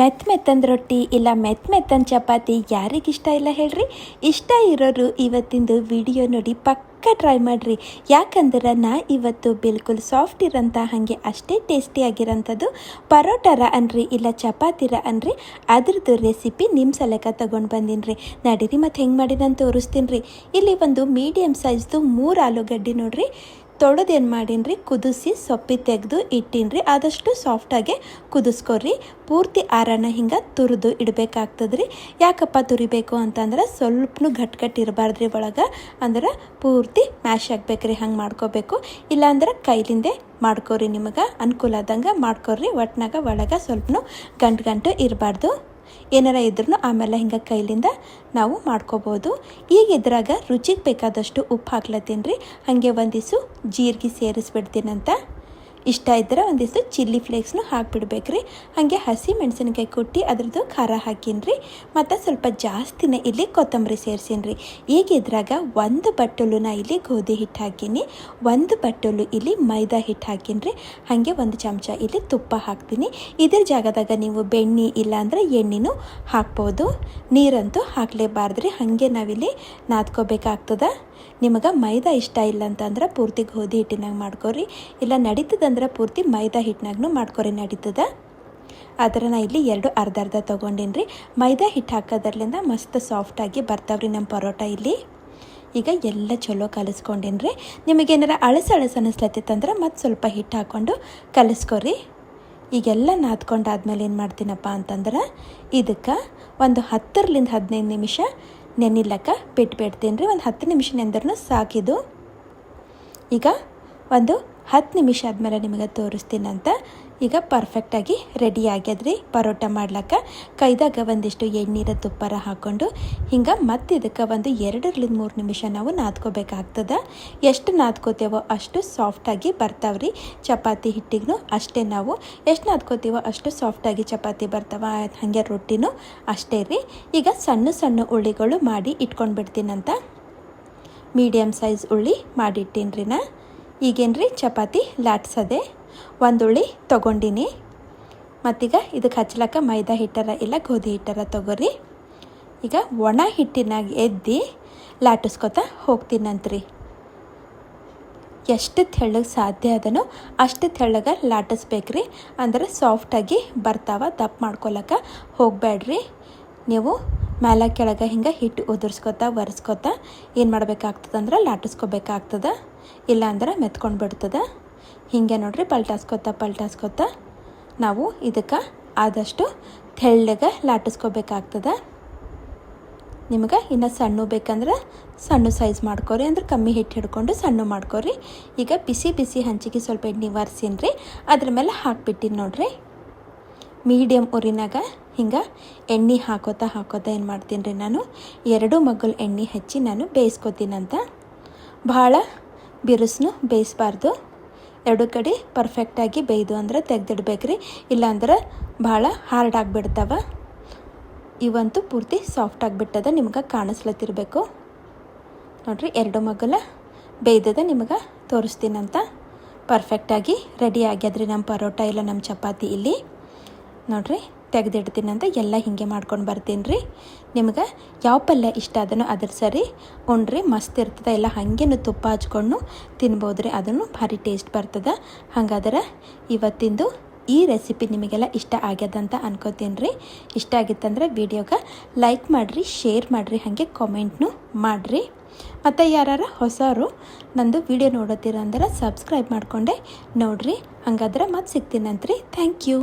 ಮೆತ್ ಮೆತ್ತನ ರೊಟ್ಟಿ ಇಲ್ಲ ಮೆತ್ ಮೆತ್ತನ ಚಪಾತಿ ಯಾರಿಗೆ ಇಷ್ಟ ಇಲ್ಲ ಹೇಳ್ರಿ? ಇಷ್ಟ ಇರೋರು ಇವತ್ತಿಂದು ವಿಡಿಯೋ ನೋಡಿ ಪಕ್ಕ ಟ್ರೈ ಮಾಡಿರಿ. ಯಾಕಂದ್ರೆ ನಾ ಇವತ್ತು ಬಿಲ್ಕುಲ್ ಸಾಫ್ಟ್ ಇರೋಂಥ ಹಾಗೆ ಅಷ್ಟೇ ಟೇಸ್ಟಿ ಟೇಸ್ಟಿಯಾಗಿರೋಂಥದ್ದು ಪರೋಟಾರ ಅನ್ರಿ ಇಲ್ಲ ಚಪಾತಿರ ಅನ್ರಿ. ಅದ್ರದ್ದು ರೆಸಿಪಿ ನಿಮ್ಮ ಸಲಕ ತೊಗೊಂಡು ಬಂದೀನಿ ರೀ ನಡೀರಿ ಮತ್ತು ಹೆಂಗೆ ಮಾಡಿದಂತ ತೋರಿಸ್ತೀನಿ ರೀ ಇಲ್ಲಿ ಒಂದು ಮೀಡಿಯಮ್ ಸೈಜ್ದು ಮೂರು ಆಲೂಗಡ್ಡೆ ನೋಡ್ರಿ. ತೊಳೆದೇನು ಮಾಡೀನಿ ಕುದಿಸಿ ಸೊಪ್ಪಿ ತೆಗೆದು ಇಟ್ಟಿನ್ರಿ. ಆದಷ್ಟು ಸಾಫ್ಟಾಗೆ ಕುದಿಸ್ಕೊರಿ ಪೂರ್ತಿ ಆರನ ಹಿಂಗೆ ತುರಿದು ಇಡಬೇಕಾಗ್ತದ್ರಿ. ಯಾಕಪ್ಪ ತುರಿಬೇಕು ಅಂತಂದ್ರೆ ಸ್ವಲ್ಪನೂ ಘಟ್ ಇರಬಾರ್ದ್ರಿ ಒಳಗೆ. ಅಂದ್ರೆ ಪೂರ್ತಿ ಮ್ಯಾಶ್ ಆಗ್ಬೇಕ್ರಿ, ಹಂಗೆ ಮಾಡ್ಕೋಬೇಕು. ಇಲ್ಲಾಂದ್ರೆ ಕೈಲಿಂದೆ ಮಾಡ್ಕೋರಿ ನಿಮಗೆ. ಅನುಕೂಲ ಆದಂಗೆ ಮಾಡ್ಕೋರಿ ಒಟ್ನಾಗ ಒಳಗೆ ಸ್ವಲ್ಪನೂ ಗಂಟು ಗಂಟು ಇರಬಾರ್ದು. ಏನಾರ ಇದ್ರೂ ಆಮೇಲೆ ಹಿಂಗೆ ಕೈಲಿಂದ ನಾವು ಮಾಡ್ಕೋಬೋದು. ಈಗ ಇದ್ರಾಗ ರುಚಿಗೆ ಬೇಕಾದಷ್ಟು ಉಪ್ಪು ಹಾಕ್ಲತ್ತೀನಿ ರೀ. ಹಾಗೆ ಒಂದಿಸು ಜೀರಿಗೆ ಸೇರಿಸ್ಬಿಡ್ತೀನಂತ. ಇಷ್ಟ ಇದ್ದರೆ ಒಂದಿಷ್ಟು ಚಿಲ್ಲಿ ಫ್ಲೇಕ್ಸ್ನು ಹಾಕಿಬಿಡ್ಬೇಕ್ರಿ. ಹಾಗೆ ಹಸಿ ಮೆಣಸಿನ್ಕಾಯಿ ಕುಟ್ಟಿ ಅದ್ರದ್ದು ಖಾರ ಹಾಕಿನ್ರಿ. ಮತ್ತು ಸ್ವಲ್ಪ ಜಾಸ್ತಿನೇ ಇಲ್ಲಿ ಕೊತ್ತಂಬರಿ ಸೇರಿಸಿನ್ರಿ. ಈಗ ಇದ್ರಾಗ ಒಂದು ಬಟ್ಟಲು ನಾ ಇಲ್ಲಿ ಗೋಧಿ ಹಿಟ್ಟು ಹಾಕೀನಿ. ಒಂದು ಬಟ್ಟಲು ಇಲ್ಲಿ ಮೈದಾ ಹಿಟ್ಟು ಹಾಕಿನ್ರಿ. ಹಾಗೆ ಒಂದು ಚಮಚ ಇಲ್ಲಿ ತುಪ್ಪ ಹಾಕ್ತೀನಿ. ಇದ್ರ ಜಾಗದಾಗ ನೀವು ಬೆಣ್ಣೆ ಇಲ್ಲಾಂದ್ರೆ ಎಣ್ಣೆನೂ ಹಾಕ್ಬೋದು. ನೀರಂತೂ ಹಾಕಲೇಬಾರ್ದ್ರಿ. ಹಾಗೆ ನಾವಿಲ್ಲಿ ನಾದ್ಕೋಬೇಕಾಗ್ತದ. ನಿಮಗೆ ಮೈದಾ ಇಷ್ಟ ಇಲ್ಲ ಅಂತಂದ್ರೆ ಪೂರ್ತಿ ಗೋಧಿ ಹಿಟ್ಟಿನಾಗ ಮಾಡ್ಕೊರಿ. ಇಲ್ಲ ನಡೀತದಂದ್ರೆ ಪೂರ್ತಿ ಮೈದಾ ಹಿಟ್ಟಿನಾಗೂ ಮಾಡ್ಕೊರಿ ನಡೀತದ. ಆದ್ರೆ ನಾ ಇಲ್ಲಿ ಎರಡು ಅರ್ಧ ಅರ್ಧ ತೊಗೊಂಡೇನಿ ರೀ ಮೈದಾ ಹಿಟ್ಟು ಹಾಕೋದ್ರಲ್ಲಿಂದ ಮಸ್ತ್ ಸಾಫ್ಟಾಗಿ ಬರ್ತಾವ್ರಿ ನಮ್ಮ ಪರೋಟ ಇಲ್ಲಿ. ಈಗ ಎಲ್ಲ ಚಲೋ ಕಲಿಸ್ಕೊಂಡೀನಿ ರೀ ನಿಮಗೇನಾರ ಅಳಸ ಅಳಸ ಅನ್ನಿಸ್ಲತ್ತಿತ್ತಂದ್ರೆ ಮತ್ತು ಸ್ವಲ್ಪ ಹಿಟ್ಟು ಹಾಕ್ಕೊಂಡು ಕಲಿಸ್ಕೊರಿ. ಈಗೆಲ್ಲ ನಾದ್ಕೊಂಡಾದ್ಮೇಲೆ ಏನು ಮಾಡ್ತೀನಪ್ಪ ಅಂತಂದ್ರೆ ಇದಕ್ಕೆ ಒಂದು ಹತ್ತರಿಂದ ಹದಿನೈದು ನಿಮಿಷ ನೆನಿಲಕ್ಕ ಬಿಟ್ಬಿಡ್ತೀನಿ ರೀ ಒಂದು ಹತ್ತು ನಿಮಿಷ ನೆಂದ್ರೂ ಸಾಕಿದು ಈಗ ಒಂದು ಹತ್ತು ನಿಮಿಷ ಆದಮೇಲೆ ನಿಮಗೆ ತೋರಿಸ್ತೀನಂತ ಈಗ ಪರ್ಫೆಕ್ಟಾಗಿ ರೆಡಿ ಆಗ್ಯದ್ರಿ. ಪರೋಟ ಮಾಡ್ಲಕ್ಕ ಕೈದಾಗ ಒಂದಿಷ್ಟು ಎಣ್ಣೀರ ತುಪ್ಪರ ಹಾಕ್ಕೊಂಡು ಹಿಂಗೆ ಮತ್ತೆ ಇದಕ್ಕೆ ಒಂದು ಎರಡರಿಂದ ಮೂರು ನಿಮಿಷ ನಾವು ನಾದ್ಕೋಬೇಕಾಗ್ತದೆ. ಎಷ್ಟು ನಾದ್ಕೋತೇವೋ ಅಷ್ಟು ಸಾಫ್ಟಾಗಿ ಬರ್ತಾವ್ರಿ. ಚಪಾತಿ ಹಿಟ್ಟಿಗೂ ಅಷ್ಟೇ ನಾವು. ಎಷ್ಟು ನಾದ್ಕೋತೀವೋ ಅಷ್ಟು ಸಾಫ್ಟಾಗಿ ಚಪಾತಿ ಬರ್ತಾವ, ಹಾಗೆ ರೊಟ್ಟಿನೂ ಅಷ್ಟೇ ರೀ. ಈಗ ಸಣ್ಣ ಸಣ್ಣ ಉಳ್ಳಿಗಳು ಮಾಡಿ ಇಟ್ಕೊಂಡು ಬಿಡ್ತೀನಂತ ಮೀಡಿಯಮ್ ಸೈಜ್ ಉಳ್ಳಿ ಮಾಡಿಟ್ಟೀನಿ ರೀ ನಾ. ಈಗೇನು ರೀ ಚಪಾತಿ ಲಾಟ್ಸದೆ. ಒಂದು ಉಳ್ಳಿ ತೊಗೊಂಡಿನಿ. ಮತ್ತೀಗ ಇದಕ್ಕೆ ಹಚ್ಲಕ್ಕ ಮೈದಾ ಹಿಟ್ಟರ ಇಲ್ಲ ಗೋಧಿ ಹಿಟ್ಟರ ತೊಗೊರಿ. ಈಗ ಒಣ ಹಿಟ್ಟಿನಾಗ ಎದ್ದು ಲಾಟಿಸ್ಕೊತ ಹೋಗ್ತೀನಂತ್ರಿ. ಎಷ್ಟು ತೆಳ್ಳಗೆ ಸಾಧ್ಯ ಅದನೋ ಅಷ್ಟು ತೆಳ್ಳಗೆ ಲಾಟಿಸ್ಬೇಕ್ರಿ. ಅಂದರೆ ಸಾಫ್ಟಾಗಿ ಬರ್ತಾವ, ದಪ್ಪ ಮಾಡ್ಕೊಳಕ್ಕೆ ಹೋಗಬೇಡ್ರಿ ನೀವು ಮ್ಯಾಲ ಕೆಳಗೆ ಹಿಂಗೆ ಹಿಟ್ಟು ಉದುರ್ಸ್ಕೊತ, ಒರೆಸ್ಕೊತ ಏನು ಮಾಡ್ಬೇಕಾಗ್ತದೆ ಅಂದ್ರೆ ಲಾಟಿಸ್ಕೋಬೇಕಾಗ್ತದೆ. ಇಲ್ಲಾಂದ್ರೆ ಮೆತ್ಕೊಂಡು ಬಿಡ್ತದೆ. ಹೀಗೆ ನೋಡ್ರಿ ಪಲ್ಟಾಸ್ಕೊತಾ, ಪಲ್ಟಾಸ್ಕೊತ. ನಾವು ಇದಕ್ಕೆ ಆದಷ್ಟು ತೆಳ್ಳಗೆ ಲಾಟಿಸ್ಕೋಬೇಕಾಗ್ತದೆ. ನಿಮಗೆ ಇನ್ನು ಸಣ್ಣ ಬೇಕಂದ್ರೆ ಸಣ್ಣ ಸೈಜ್ ಮಾಡ್ಕೊರಿ, ಅಂದ್ರೆ ಕಮ್ಮಿ ಹಿಟ್ಟು ಹಿಡ್ಕೊಂಡು ಸಣ್ಣ ಮಾಡ್ಕೊರಿ. ಈಗ ಬಿಸಿ ಬಿಸಿ ಹಂಚಿಗೆ ಸ್ವಲ್ಪ ಎಣ್ಣೆ ಒರೆಸಿನ್ರಿ, ಅದ್ರ ಮೇಲೆ ಹಾಕ್ಬಿಟ್ಟಿನಿ ನೋಡ್ರಿ. ಮೀಡಿಯಮ್ ಉರಿನಾಗ ಹಿಂಗೆ ಎಣ್ಣೆ ಹಾಕೋತಾ ಹಾಕೋತಾ ಏನು ಮಾಡ್ತೀನಿ ರೀ ನಾನು? ಎರಡು ಮಗ್ಗಲು ಎಣ್ಣೆ ಹಚ್ಚಿ ನಾನು ಬೇಯಿಸ್ಕೊತೀನಂತ. ಭಾಳ ಬಿರುಸ್ನು ಬೇಯಿಸ್ಬಾರ್ದು. ಎರಡು ಕಡೆ ಪರ್ಫೆಕ್ಟಾಗಿ ಬೇಯ್ದು ಅಂದ್ರೆ ತೆಗ್ದಿಡ್ಬೇಕ್ರಿ. ಇಲ್ಲಾಂದ್ರೆ ಭಾಳ ಹಾರ್ಡ್ ಆಗಿಬಿಡ್ತಾವ. ಇವಂತೂ ಪೂರ್ತಿ ಸಾಫ್ಟ್ ಆಗಿಬಿಟ್ಟದ ನಿಮ್ಗೆ ಕಾಣಿಸ್ಲತ್ತಿರ್ಬೇಕು. ನೋಡಿರಿ, ಎರಡು ಮಗಲ ಬೇಯ್ದದ ನಿಮಗೆ ತೋರಿಸ್ತೀನಂತ. ಪರ್ಫೆಕ್ಟಾಗಿ ರೆಡಿ ಆಗ್ಯದ್ರಿ ನಮ್ಮ ಪರೋಟ ಇಲ್ಲ ನಮ್ಮ ಚಪಾತಿ ಇಲ್ಲಿ. ನೋಡ್ರಿ ತೆಗೆದಿಡ್ತೀನಂತ ಎಲ್ಲ ಹಿಂಗೆ ಮಾಡ್ಕೊಂಡು ಬರ್ತೀನಿ ರೀ. ನಿಮ್ಗೆ ಯಾವ ಪಲ್ಯ ಇಷ್ಟ ಅದನ್ನು ಅದ್ರ ಸರಿ ಉಣ್ರಿ ಮಸ್ತ್ ಇರ್ತದೆ. ಎಲ್ಲ ಹಾಗೇನು ತುಪ್ಪ ಹಚ್ಕೊಂಡು ತಿನ್ಬೋದು ರೀ. ಅದನ್ನು ಭಾರಿ ಟೇಸ್ಟ್ ಬರ್ತದೆ. ಹಾಗಾದ್ರೆ ಇವತ್ತಿಂದು ಈ ರೆಸಿಪಿ ನಿಮಗೆಲ್ಲ ಇಷ್ಟ ಆಗ್ಯದಂತ ಅನ್ಕೋತೀನಿ ರೀ. ಇಷ್ಟ ಆಗಿತ್ತಂದ್ರೆ ವಿಡಿಯೋಗೆ ಲೈಕ್ ಮಾಡಿರಿ, ಶೇರ್ ಮಾಡಿರಿ, ಹಾಗೆ ಕಾಮೆಂಟ್ನು ಮಾಡಿರಿ. ಮತ್ತು ಯಾರು ಹೊಸರು ನಂದು ವಿಡಿಯೋ ನೋಡತ್ತೀರ ಅಂದ್ರೆ ಸಬ್ಸ್ಕ್ರೈಬ್ ಮಾಡಿಕೊಂಡೆ ನೋಡಿರಿ. ಹಾಗಾದ್ರೆ ಮತ್ತೆ ಸಿಗ್ತೀನಂತ್ರಿ ಥ್ಯಾಂಕ್ ಯು.